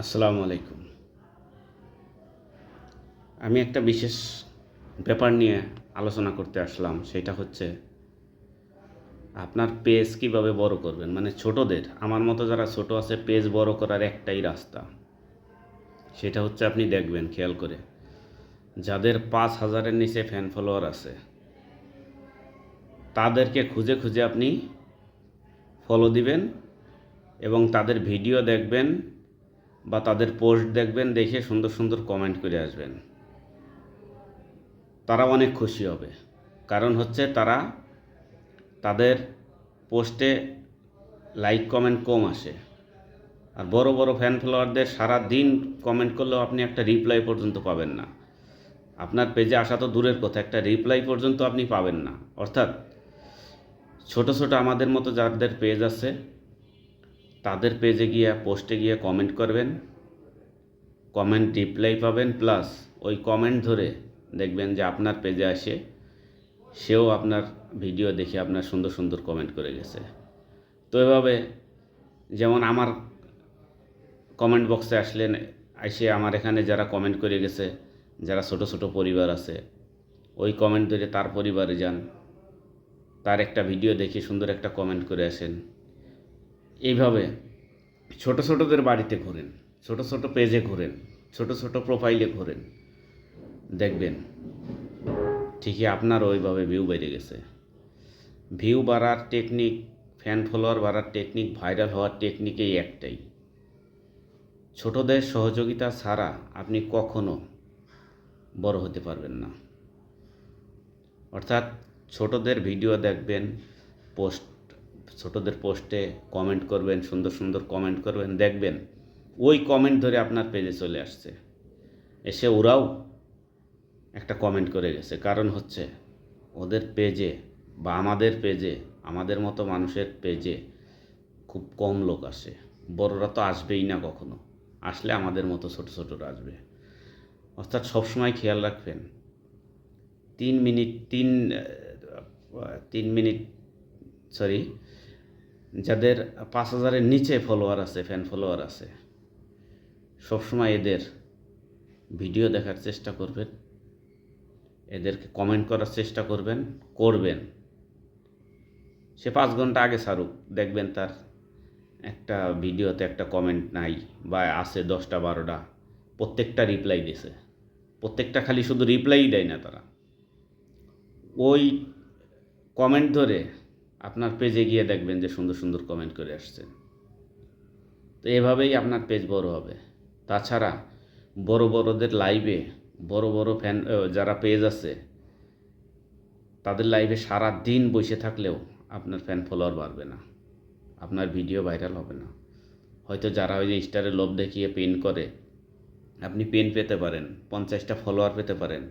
আসসালামু আলাইকুম। আমি একটা বিশেষ ব্যাপার নিয়ে আলোচনা করতে আসলাম, সেটা হচ্ছে আপনার পেজ কীভাবে বড় করবেন? মানে ছোটদের, আমার মতো যারা ছোট আছে, পেজ বড় করার একটাই রাস্তা। সেটা হচ্ছে আপনি দেখবেন, খেয়াল করে। যাদের পাঁচ হাজারের নিচে ফ্যান ফলোয়ার আছে, তাদেরকে খুঁজে খুঁজে আপনি ফলো দিবেন এবং তাদের ভিডিও দেখবেন বা তাদের পোস্ট দেখবেন, দেখে সুন্দর সুন্দর কমেন্ট করে আসবেন। তারা অনেক খুশি হবে। কারণ হচ্ছে তারা তাদের পোস্টে লাইক কমেন্ট কম আসে। আর বড় বড় ফ্যান ফলোয়ারদের সারা দিন কমেন্ট করলেও আপনি একটা রিপ্লাই পর্যন্ত পাবেন না। আপনার পেজে আসা তো দূরের কথা, একটা রিপ্লাই পর্যন্ত আপনি পাবেন না। অর্থাৎ ছোট ছোট আমাদের মতো যাদের পেজ আছে তাদের পেজে গিয়ে পোস্টে গিয়ে কমেন্ট করবেন। কমেন্ট রিপ্লাই পাবেন প্লাস ওই কমেন্ট ধরে দেখবেন যে আপনার পেজে আসে। সেও আপনার ভিডিও দেখে আপনার সুন্দর সুন্দর কমেন্ট করে গেছে। তো এভাবে যেমন আমার কমেন্ট বক্সে আসলেন, এসে আমার এখানে যারা কমেন্ট করে গেছে, যারা ছোট ছোট পরিবার আছে, ওই কমেন্ট ধরে তার পরিবারে যান। তার একটা ভিডিও দেখে সুন্দর একটা কমেন্ট করে আসেন। এইভাবে ছোট ছোটদের বাড়িতে ঘোরেন, ছোট ছোট পেজে ঘোরেন, ছোট ছোট প্রোফাইলে ঘোরেন। দেখবেন ঠিকই আপনার ওইভাবে ভিউ বেড়ে গেছে। ভিউ বাড়ার টেকনিক ফ্যান ফলোয়ার বাড়ার টেকনিক ভাইরাল হওয়ার টেকনিক এই একটাই। ছোটদের সহযোগিতা ছাড়া আপনি কখনো বড় হতে পারবেন না। অর্থাৎ ছোটদের ভিডিও দেখবেন পোস্ট ছোটদের পোস্টে কমেন্ট করবেন, সুন্দর সুন্দর কমেন্ট করবেন, দেখবেন ওই কমেন্ট ধরে আপনার পেজে চলে আসছে। এসে ওরাও একটা কমেন্ট করে গেছে। কারণ হচ্ছে ওদের পেজে বা আমাদের পেজে আমাদের মতো মানুষের পেজে খুব কম লোক আসে। বড়রা তো আসবেই না কখনো। আসলে আমাদের মতো ছোট ছোটরা আসবে। অর্থাৎ সবসময় খেয়াল রাখবেন, তিন মিনিট, তিন তিন মিনিট সরি যাদের পাঁচ হাজারের নিচে ফলোয়ার আছে ফ্যান ফলোয়ার আছে, সবসময় এদের ভিডিও দেখার চেষ্টা করবেন, এদেরকে কমেন্ট করার চেষ্টা করবেন করবেন। সে পাঁচ ঘণ্টা আগে ছাড়ুক, দেখবেন তার একটা ভিডিওতে একটা কমেন্ট নাই বা আছে দশটা, বারোটা, প্রত্যেকটা রিপ্লাই দিছে। প্রত্যেকটা খালি শুধু রিপ্লাই দেয় না তারা। ওই কমেন্ট ধরে আপনার পেজে গিয়ে দেখবেন যে সুন্দর সুন্দর কমেন্ট করে আসছে। তো এভাবেই আপনার পেজ বড় হবে। তাছাড়া বড় বড়দের লাইভে বড় বড় ফ্যান যারা পেজ আছে, তাদের লাইভে সারা দিন বসে থাকলেও আপনার ফ্যান ফলোয়ার বাড়বে না। আপনার ভিডিও ভাইরাল হবে না। হয়তো যারা ওই যে স্টারে লোভ দেখিয়ে পেন করে, আপনি পেন পেতে পারেন, পঞ্চাশটা ফলোয়ার পেতে পারেন।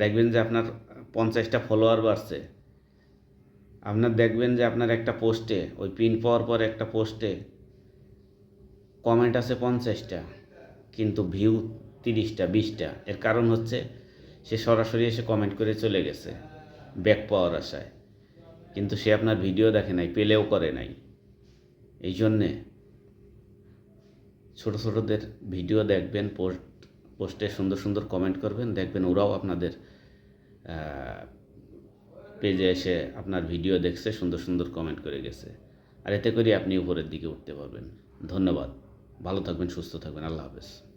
দেখবেন যে আপনার পঞ্চাশটা ফলোয়ার বাড়ছে। আপনার দেখবেন যে আপনার একটা পোস্টে ওই পিন পাওয়ার পর একটা পোস্টে কমেন্ট আছে পঞ্চাশটা, কিন্তু ভিউ তিরিশটা, বিশটা। এর কারণ হচ্ছে, সে সরাসরি এসে কমেন্ট করে চলে গেছে ব্যাক পাওয়ার আশায়। কিন্তু সে আপনার ভিডিও দেখে নাই, পেলেও করে নাই। এই জন্যে ছোটো ছোটোদের ভিডিও দেখবেন পোস্ট পোস্টে সুন্দর সুন্দর কমেন্ট করবেন, দেখবেন ওরাও আপনাদের পেজে এসে আপনার ভিডিও দেখছে, সুন্দর সুন্দর কমেন্ট করে গেছে। আর এতে করে আপনি উপরের দিকে উঠতে পারবেন। ধন্যবাদ। ভালো থাকবেন, সুস্থ থাকবেন। আল্লাহ হাফেজ।